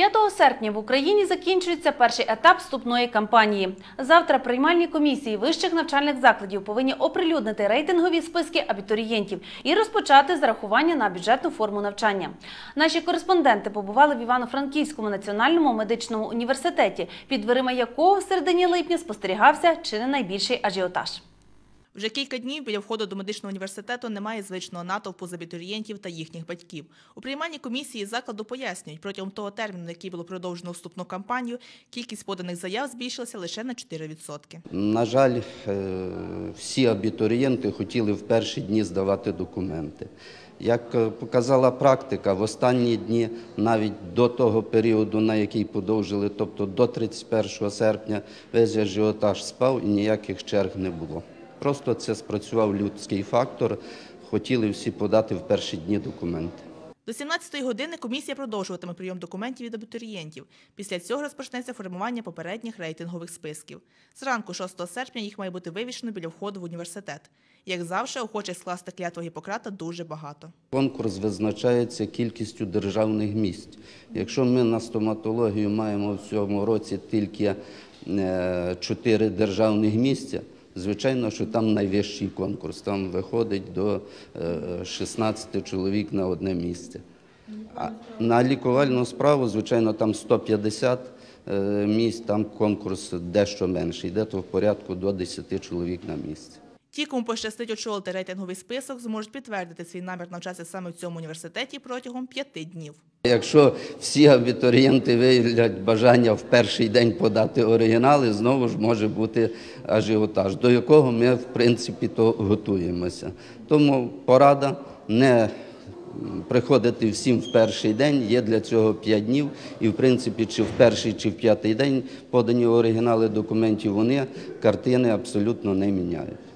5 серпня в Україні закінчується перший етап вступної кампанії. Завтра приймальні комісії вищих навчальних закладів повинні оприлюднити рейтингові списки абітурієнтів і розпочати зарахування на бюджетну форму навчання. Наші кореспонденти побували в Івано-Франківському національному медичному університеті, під дверима якого в середині липня спостерігався чи не найбільший ажіотаж. Вже кілька днів біля входу до медичного університету немає звичного натовпу з абітурієнтів та їхніх батьків. У приймальній комісії закладу пояснюють, протягом того терміну, який було продовжено вступну кампанію, кількість поданих заяв збільшилася лише на 4%. На жаль, е, всі абітурієнти хотіли в перші дні здавати документи. Як е, показала практика, в останні дні, навіть до того періоду, на який подовжили, тобто до 31 серпня, весь ажіотаж спав і ніяких черг не було. Просто це спрацював людський фактор. Хотіли всі подати в перші дні документи. До 17-ї години комісія продовжуватиме прийом документів від абітурієнтів. Після цього розпочнеться формування попередніх рейтингових списків. Зранку 6 серпня їх має бути вивішено біля входу в університет. Як завжди, охочих скласти клятву Гіппократа дуже багато. Конкурс визначається кількістю державних місць. Якщо ми на стоматологію маємо в цьому році тільки е, чотири державних місця, звичайно, що там найвищий конкурс. Там виходить до е, 16 чоловік на одне місце. А на лікувальну справу, звичайно, там 150 е, місць, там конкурс дещо менший, йде то в порядку до 10 чоловік на місце. Ті, кому пощастить очолити рейтинговий список, зможуть підтвердити свій намір навчатися саме в цьому університеті протягом п'яти днів. Якщо всі абітурієнти виявлять бажання в перший день подати оригінали, знову ж може бути ажіотаж, до якого ми, в принципі, то готуємося. Тому порада не приходити всім в перший день, є для цього 5 днів, і в принципі, чи в перший, чи в п'ятий день подані оригінали документів, вони картини абсолютно не міняють.